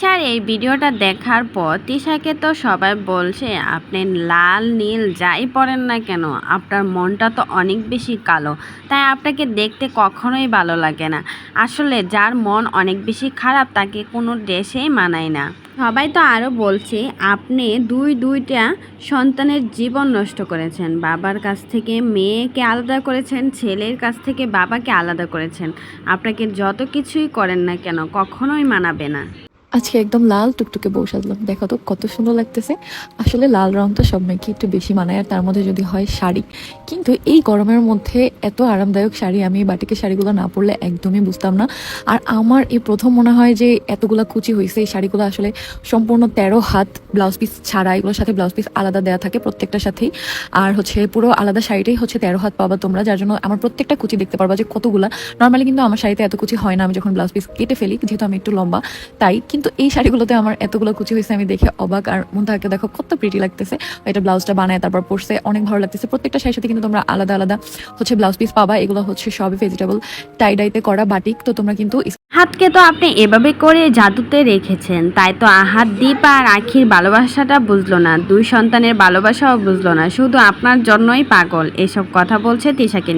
Sir, এই ভিডিওটা দেখার পর তিশাকে তো সবাই বলছে, আপনি লাল, নীল যাই পড়েন না কেন, আপনার মনটা তো অনেক বেশি কালো। তাই আপনাকে দেখতে কখনোই ভালো লাগে না। আসলে যার মন অনেক বেশি খারাপ, তাকে কোনো ড্রেসেই মানায় না। সবাই তো আরও বলছে, আপনি দুই, দুইটা সন্তানের জীবন নষ্ট করেছেন। বাবার কাছ থেকে মেয়েকে আলাদা করেছেন, ছেলের কাছ থেকে বাবাকে আলাদা করেছেন। আপনাকে যত কিছুই করেন না কেন, কখনোই মানাবে না। আজকে একদম লাল টুকটুকে বউ সাজলাম। দেখো তো কত সুন্দর লাগতেছে। আসলে লাল রং তো সব মেয়েকে একটু বেশি মানায়, আর তার মধ্যে যদি হয় শাড়ি। কিন্তু এই গরমের মধ্যে এত আরামদায়ক শাড়ি, আমি বাটিকে শাড়িগুলো না পরলে একদমই বুঝতাম না। আর আমার এই প্রথম মনে হয় যে এতগুলা কুচি হয়েছে এই শাড়িগুলো আসলে সম্পূর্ণ তেরো হাত ব্লাউজ পিস ছাড়া, এগুলোর সাথে ব্লাউজ পিস আলাদা দেওয়া থাকে প্রত্যেকটার সাথেই। আর হচ্ছে পুরো আলাদা শাড়িটাই হচ্ছে তেরো হাত পাবা তোমরা, যার জন্য আমার প্রত্যেকটা কুচি দেখতে পারবা যে কতগুলা। নর্মালি কিন্তু আমার শাড়িতে এত কুচি হয় না, আমি যখন ব্লাউজ পিস কেটে ফেলি, যেহেতু আমি একটু লম্বা, তাই। কিন্তু এই শাড়িগুলোতে আমার এতগুলো কুচি হয়েছে, আমি দেখে অবাক। আর মুন্তাহাকে দেখো কত প্রিটি লাগতেছে। এটা ব্লাউজটা বানায়, তারপর পরছে, অনেক ভালো লাগতেছে। প্রত্যেকটা শাড়ির সাথে কিন্তু তোমরা আলাদা আলাদা হচ্ছে ব্লাউজ পিস পাবা। এগুলো হচ্ছে সবই ভেজিটেবল টাইডাইতে করা বাটিক তো তোমরা কিন্তু হাতকে তো আপনি এভাবে করে জাদুতে রেখেছেন। তাই তো আহাত দ্বীপ আর আখির ভালোবাসাটা বুঝলো না। দুই সন্তানের ভালোবাসাও বুঝলো না। শুধু আপনার জন্যই পাগল। এসব কথা বলছে তিশাকে।